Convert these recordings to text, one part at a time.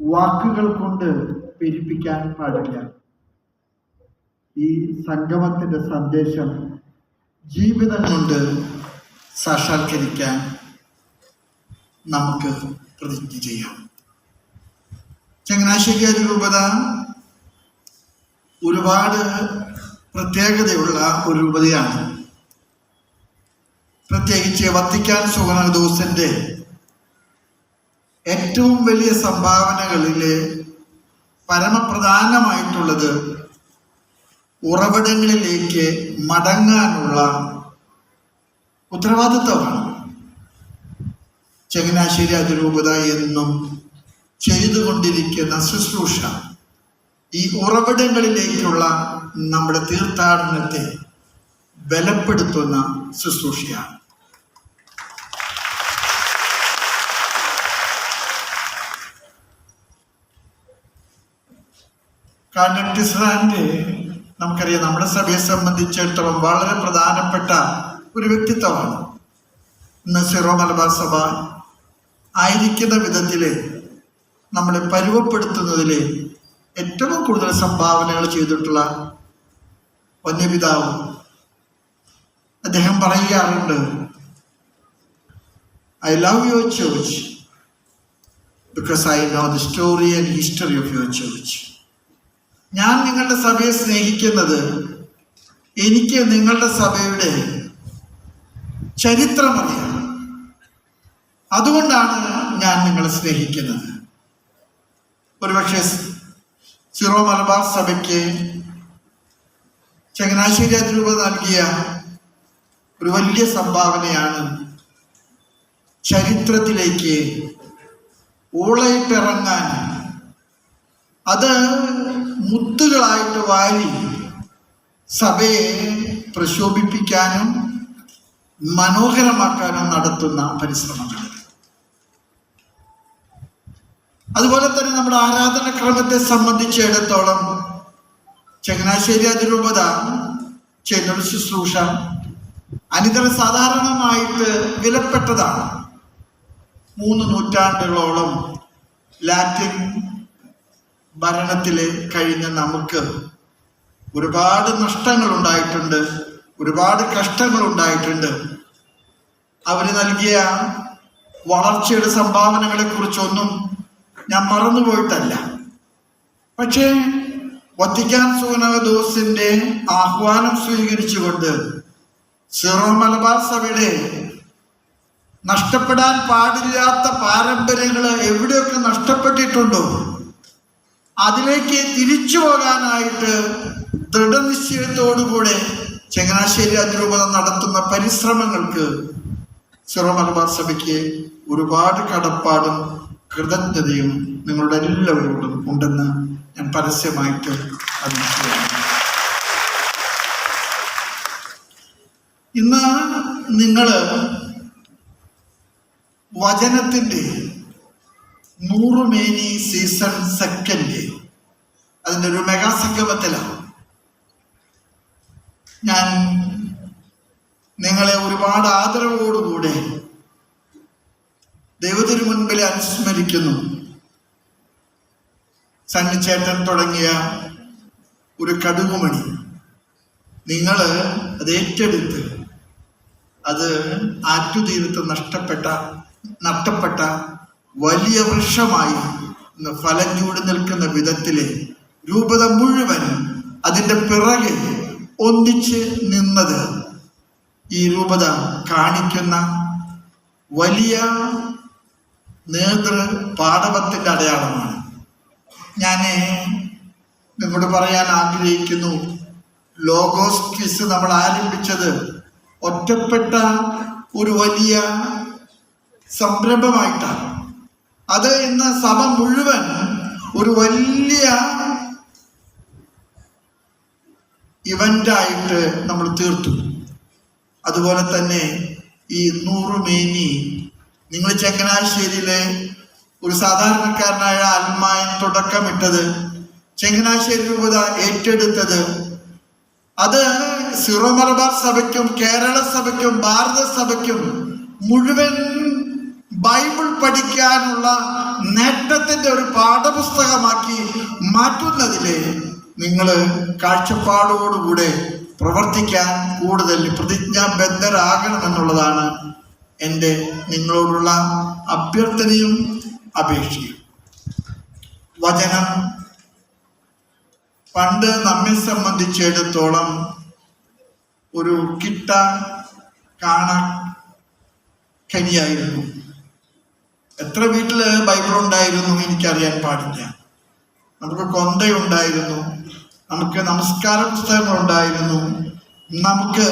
വാക്കുകൾ കൊണ്ട് പെരുപ്പിക്കാൻ പാടില്ല. ഈ സംഗമത്തിന്റെ സന്ദേശം ജീവിതം കൊണ്ട് സാക്ഷാത്കരിക്കാൻ നമുക്ക് പ്രതിജ്ഞ ചെയ്യാം. ചങ്ങനാശ്ശേരി അതിരൂപത ഒരുപാട് പ്രത്യേകതയുള്ള ഒരു രൂപതയാണ്. പ്രത്യേകിച്ച് വത്തിക്കാൻ സുഗണദോസിന്റെ ഏറ്റവും വലിയ സംഭാവനകളിലെ പരമപ്രധാനമായിട്ടുള്ളത് ഉറവിടങ്ങളിലേക്ക് മടങ്ങാനുള്ള ഉത്തരവാദിത്വമാണ്. ചങ്ങനാശ്ശേരി അതിരൂപത എന്നും ചെയ്തുകൊണ്ടിരിക്കുന്ന ശുശ്രൂഷ ഈ ഉറവിടങ്ങളിലേക്കുള്ള നമ്മുടെ തീർത്ഥാടനത്തെ ബലപ്പെടുത്തുന്ന ശുശ്രൂഷയാണ്. കാർഡക്ടിസ്റാന്റെ നമുക്കറിയാം നമ്മുടെ സഭയെ സംബന്ധിച്ചിടത്തോളം വളരെ പ്രധാനപ്പെട്ട ഒരു വ്യക്തിത്വമാണ്. ഇന്ന് സിറോ മലബാർ സഭ ആയിരിക്കുന്ന വിധത്തിൽ നമ്മളെ പരുവപ്പെടുത്തുന്നതിൽ ഏറ്റവും കൂടുതൽ സംഭാവനകൾ ചെയ്തിട്ടുള്ള വന്യപിതാവ് അദ്ദേഹം പറയാറുണ്ട് I love your church because I know the story and history of your church ഞാൻ നിങ്ങളുടെ സഭയെ സ്നേഹിക്കുന്നത് എനിക്ക് നിങ്ങളുടെ സഭയുടെ ചരിത്രമറിയാം. അതുകൊണ്ടാണ് ഞാൻ നിങ്ങളെ സ്നേഹിക്കുന്നത്. ഒരുപക്ഷെ സിറോ മലബാർ സഭയ്ക്ക് ചങ്ങനാശ്ശേരി അതിരൂപ നൽകിയ ഒരു വലിയ സംഭാവനയാണ് ചരിത്രത്തിലേക്ക് ഊളയിട്ടിറങ്ങാൻ അത് മുത്തുകളായിട്ട് വാരി സഭയെ പ്രശോഭിപ്പിക്കാനും മനോഹരമാക്കാനും നടത്തുന്ന പരിശ്രമങ്ങൾ. അതുപോലെ തന്നെ നമ്മുടെ ആരാധനക്രമത്തെ സംബന്ധിച്ചിടത്തോളം ചങ്ങനാശ്ശേരി അതിരൂപത ചെന്നൊരു ശുശ്രൂഷ അനിതര സാധാരണമായിട്ട് വിലപ്പെട്ടതാണ്. മൂന്ന് നൂറ്റാണ്ടുകളോളം ലാറ്റിൻ ഭരണത്തിൽ കഴിഞ്ഞ നമുക്ക് ഒരുപാട് നഷ്ടങ്ങൾ ഉണ്ടായിട്ടുണ്ട് ഒരുപാട് കഷ്ടങ്ങൾ ഉണ്ടായിട്ടുണ്ട് അവർ നൽകിയ വളർച്ചയുടെ സംഭാവനകളെ കുറിച്ചൊന്നും ഞാൻ മറന്നുപോയിട്ടല്ല. പക്ഷേ വത്തിക്കാൻ സൂനവദോസിന്റെ ആഹ്വാനം സ്വീകരിച്ചുകൊണ്ട് സിറോ മലബാർ സഭയുടെ നഷ്ടപ്പെടാൻ പാടില്ലാത്ത പാരമ്പര്യങ്ങൾ എവിടെയൊക്കെ നഷ്ടപ്പെട്ടിട്ടുണ്ടോ? അതിലേക്ക് തിരിച്ചു പോകാനായിട്ട് ദൃഢനിശ്ചയത്തോടുകൂടെ ചങ്ങനാശ്ശേരി അതിരൂപത നടത്തുന്ന പരിശ്രമങ്ങൾക്ക് സിറോ മലബാർ സഭയ്ക്ക് ഒരുപാട് കടപ്പാടും കൃതജ്ഞതയും നിങ്ങളുടെ എല്ലാവരോടും ഉണ്ടെന്ന് ഞാൻ പരസ്യമായിട്ട് അറിയിക്കുകയാണ്. ഇന്ന് നിങ്ങൾ വചനത്തിന്റെ നൂറുമേനി സീസൺ സെക്കൻഡ്. അതിന്റെ ഒരു മെഗാ സംഗമത്തിലാണ്. ഞാൻ നിങ്ങളെ ഒരുപാട് ആദരവോടുകൂടെ ദൈവത്തിന് മുൻപിൽ അനുസ്മരിക്കുന്നു. സണ്ണിച്ചേട്ടൻ തുടങ്ങിയ ഒരു കടുകുമണി. നിങ്ങൾ അത് ഏറ്റെടുത്ത് അത് ആറ്റുതീരത്ത് നഷ്ടപ്പെട്ട നഷ്ടപ്പെട്ട വലിയ വൃക്ഷമായി ഫലം ചൂട് നിൽക്കുന്ന വിധത്തിലെ രൂപത മുഴുവൻ അതിന്റെ പിറകെ ഒന്നിച്ച് നിന്നത് ഈ രൂപത കാണിക്കുന്ന വലിയ നേതൃ പാടവത്തിന്റെ അടയാളമാണ്. ഞാൻ നിങ്ങളോട് പറയാൻ ആഗ്രഹിക്കുന്നു. ലോഗോസ് ക്വിസ് നമ്മൾ ആരംഭിച്ചത് ഒറ്റപ്പെട്ട ഒരു വലിയ സംരംഭമായിട്ടാണ്. അത് ഇന്ന് സഭ മുഴുവൻ ഒരു വലിയ ഇവന്റായിട്ട് നമ്മൾ തീർത്തു. അതുപോലെ തന്നെ ഈ നൂറുമേനി നിങ്ങൾ ചങ്ങനാശ്ശേരിയിലെ ഒരു സാധാരണക്കാരനായ ആത്മായൻ തുടക്കമിട്ടത് ചങ്ങനാശ്ശേരി രൂപത ഏറ്റെടുത്തത് അത് സിറോ മലബാർ സഭയ്ക്കും കേരള സഭയ്ക്കും ഭാരത സഭയ്ക്കും മുഴുവൻ ബൈബിൾ പഠിക്കാനുള്ള നേട്ടത്തിന്റെ ഒരു പാഠപുസ്തകമാക്കി മാറ്റുന്നതിലെ നിങ്ങൾ കാഴ്ചപ്പാടോടുകൂടെ പ്രവർത്തിക്കാൻ കൂടുതൽ പ്രതിജ്ഞാബദ്ധരാകണമെന്നുള്ളതാണ് എന്റെ നിങ്ങളോടുള്ള അഭ്യർത്ഥനയും അപേക്ഷയും. വചനം പണ്ട് നമ്മെ സംബന്ധിച്ചിടത്തോളം ഒരു കിട്ട കാണ കനിയായിരുന്നു എത്ര വീട്ടിൽ ബൈബിൾ ഉണ്ടായിരുന്നു എനിക്കറിയാൻ പാടില്ല. നമുക്ക് കൊന്തയുണ്ടായിരുന്നു നമുക്ക് നമസ്കാര പുസ്തകങ്ങൾ ഉണ്ടായിരുന്നു നമുക്ക്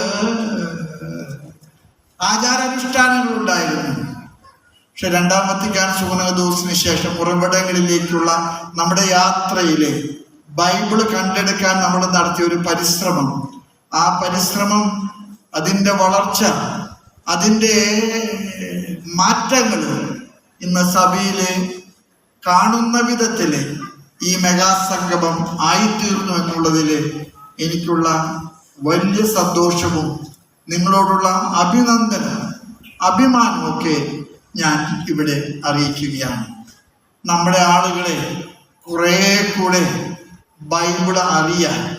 ആചാരാനുഷ്ഠാനങ്ങൾ ഉണ്ടായിരുന്നു. പക്ഷെ രണ്ടാം വത്തിക്കാൻ ദിവസത്തിന് ശേഷം ഉറവിടങ്ങളിലേക്കുള്ള നമ്മുടെ യാത്രയിലെ ബൈബിൾ കണ്ടെടുക്കാൻ നമ്മൾ നടത്തിയ ഒരു പരിശ്രമം. ആ പരിശ്രമം അതിന്റെ വളർച്ച അതിന്റെ മാറ്റങ്ങൾ ഇന്ന് സഭയിൽ കാണുന്ന വിധത്തിൽ ഈ മെഗാസംഗമം ആയിത്തീർന്നു എന്നുള്ളതിൽ എനിക്കുള്ള വലിയ സന്തോഷവും നിങ്ങളോടുള്ള അഭിനന്ദനം അഭിമാനമൊക്കെ ഞാൻ ഇവിടെ അറിയിക്കുകയാണ്. നമ്മുടെ ആളുകളെ കുറേ കൂടെ ബൈബിൾ അറിയാൻ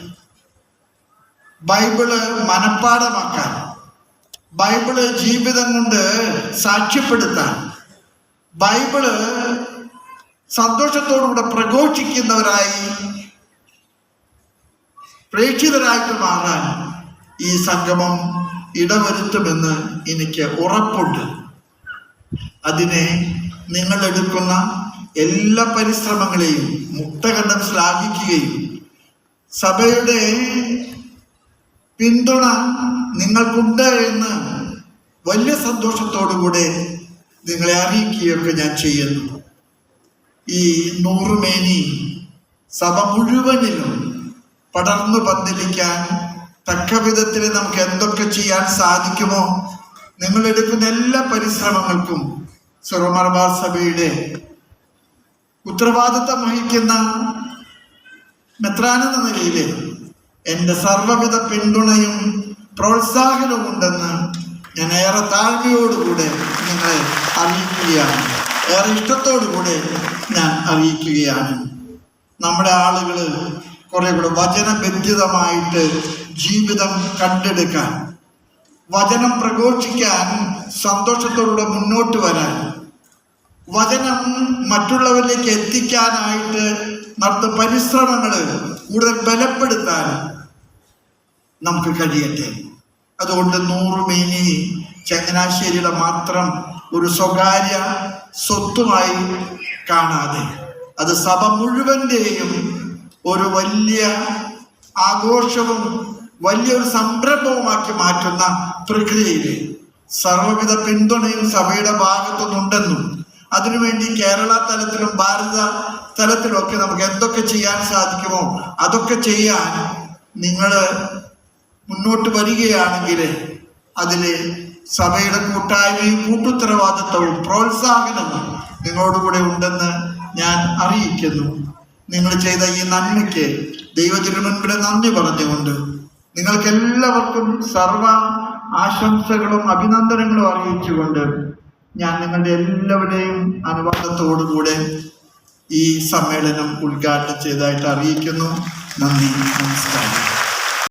ബൈബിൾ മനഃപ്പാടമാക്കാൻ ബൈബിൾ ജീവിതം കൊണ്ട് സാക്ഷ്യപ്പെടുത്താൻ ബൈബിൾ സന്തോഷത്തോടുകൂടെ പ്രഘോഷിക്കുന്നവരായി പ്രേക്ഷിതരായിട്ട് മാറാൻ ഈ സംഗമം ഇടവരുത്തുമെന്ന് എനിക്ക് ഉറപ്പുണ്ട്. അതിനെ നിങ്ങൾ എടുക്കുന്ന എല്ലാ പരിശ്രമങ്ങളെയും മുക്തകണ്ഠം ശ്ലാഘിക്കുകയും സഭയുടെ പിന്തുണ നിങ്ങൾക്കുണ്ട് എന്ന് വലിയ സന്തോഷത്തോടുകൂടെ നിങ്ങളെ അറിയിക്കുകയൊക്കെ ഞാൻ ചെയ്യുന്നു. ഈ നൂറുമേനി സഭ മുഴുവനിലും പടർന്നു പന്തലിക്കാൻ തക്ക വിധത്തിൽ നമുക്ക് എന്തൊക്കെ ചെയ്യാൻ സാധിക്കുമോ നിങ്ങൾ എടുക്കുന്ന എല്ലാ പരിശ്രമങ്ങൾക്കും സുറമർബാർ സഭയുടെ ഉത്തരവാദിത്തം വഹിക്കുന്ന മെത്രാനെന്ന നിലയിൽ എന്റെ സർവവിധ പിന്തുണയും പ്രോത്സാഹനവും ഉണ്ടെന്ന് ഞാൻ ഏറെ താഴ്മയോടുകൂടെ നിങ്ങളെ അറിയിക്കുകയാണ്. ഏറെ ഇഷ്ടത്തോടുകൂടെ ഞാൻ അറിയിക്കുകയാണ്. നമ്മുടെ ആളുകൾ കുറെ കൂടെ വചനബന്ധിതമായിട്ട് ജീവിതം കണ്ടെടുക്കാൻ വചനം പ്രഘോഷിക്കാൻ സന്തോഷത്തോടെ മുന്നോട്ട് വരാൻ വചനം മറ്റുള്ളവരിലേക്ക് എത്തിക്കാനായിട്ട് നടത്തുന്ന പരിശ്രമങ്ങൾ കൂടുതൽ ബലപ്പെടുത്താൻ നമുക്ക് കഴിയട്ടെ. അതുകൊണ്ട് നൂറ് നൂറുമേനി ചങ്ങനാശ്ശേരിയുടെ മാത്രം ഒരു സ്വകാര്യ സ്വത്തുമായി കാണാതെ അത് സഭ മുഴുവന്റെയും ഒരു വലിയ ആഘോഷവും വലിയൊരു സംരംഭവുമാക്കി മാറ്റുന്ന പ്രക്രിയയിൽ സർവവിധ പിന്തുണയും സഭയുടെ ഭാഗത്തുനിന്നുണ്ടെന്നും അതിനുവേണ്ടി കേരള തലത്തിലും ഭാരത തലത്തിലും ഒക്കെ നമുക്ക് എന്തൊക്കെ ചെയ്യാൻ സാധിക്കുമോ അതൊക്കെ ചെയ്യാൻ നിങ്ങൾ മുന്നോട്ട് വരികയാണെങ്കിൽ അതിൽ സഭയുടെ കൂട്ടായ്മയും കൂട്ടുത്തരവാദിത്വവും പ്രോത്സാഹനവും നിങ്ങളോടുകൂടെ ഉണ്ടെന്ന് ഞാൻ അറിയിക്കുന്നു. നിങ്ങൾ ചെയ്ത ഈ നന്മയ്ക്ക് ദൈവത്തിന് മുൻപിൽ നന്ദി പറഞ്ഞുകൊണ്ട് നിങ്ങൾക്ക് എല്ലാവർക്കും സർവ ആശംസകളും അഭിനന്ദനങ്ങളും അറിയിച്ചുകൊണ്ട് ഞാൻ നിങ്ങളുടെ എല്ലാവരുടെയും അനുവാദത്തോടുകൂടെ ഈ സമ്മേളനം ഉദ്ഘാടനം ചെയ്തതായിട്ട് അറിയിക്കുന്നു. നന്ദി നമസ്കാരം.